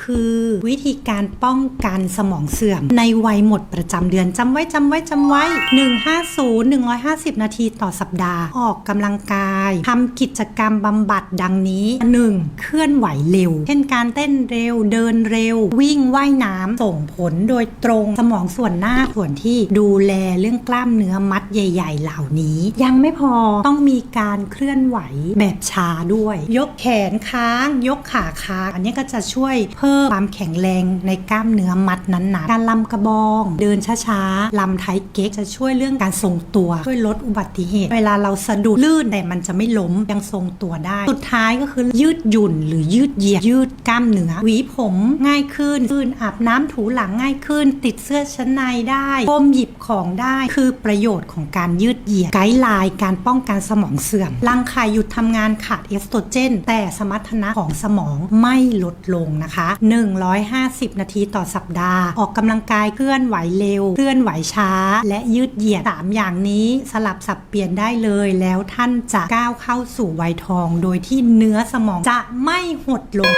คือวิธีการป้องกันสมองเสื่อม ในวัยหมดประจำเดือนจำไว้จำไว้จำไว้ 150 150 นาทีต่อสัปดาห์ ออกกำลังกายทำกิจกรรมบำบัดดังนี้ 1. เคลื่อนไหวเร็ว เช่นการเต้นเร็วเดินเร็ว วิ่งว่ายน้ำส่งผลโดยตรงสมองส่วนหน้าส่วนที่ดูแลเรื่องกล้ามเนื้อมัดใหญ่ ๆ เหล่านี้ ยังไม่พอต้องมีการเคลื่อนไหวแบบช้าด้วย ยกแขนค้าง ยกขาค้าง อันนี้ก็จะช่วยเพิ่มความแข็งแรงในกล้ามเนื้อมัดนั้นๆการลำกระบอง เดินช้าๆลำไทเก๊กจะช่วยเรื่องการทรงตัว ช่วยลดอุบัติเหตุ เวลาเราสะดุดลื่นแต่มันจะไม่ล้มยังทรงตัวได้ สุดท้ายก็คือยืดหยุ่นหรือยืดเหยียดยืดกล้ามเนื้อหวีผมง่ายขึ้นขึ้นอาบน้ำถูหลังง่ายขึ้น ติดเสื้อชั้นในได้ก้มหยิบของได้คือประโยชน์ของการยืดเหยียดไกด์ไลน์การป้องกันสมองเสื่อมรังไข่หยุดทำงานขาดเอสโตรเจน แต่สมรรถนะของสมองไม่ลดลงนะคะ150 นาทีต่อสัปดาห์ ออกกำลังกายเคลื่อนไหวเร็ว เคลื่อนไหวช้า และยืดเหยียด 3 อย่างนี้สลับสับเปลี่ยนได้เลย แล้วท่านจะก้าวเข้าสู่วัยทอง โดยที่เนื้อสมองจะไม่หดลง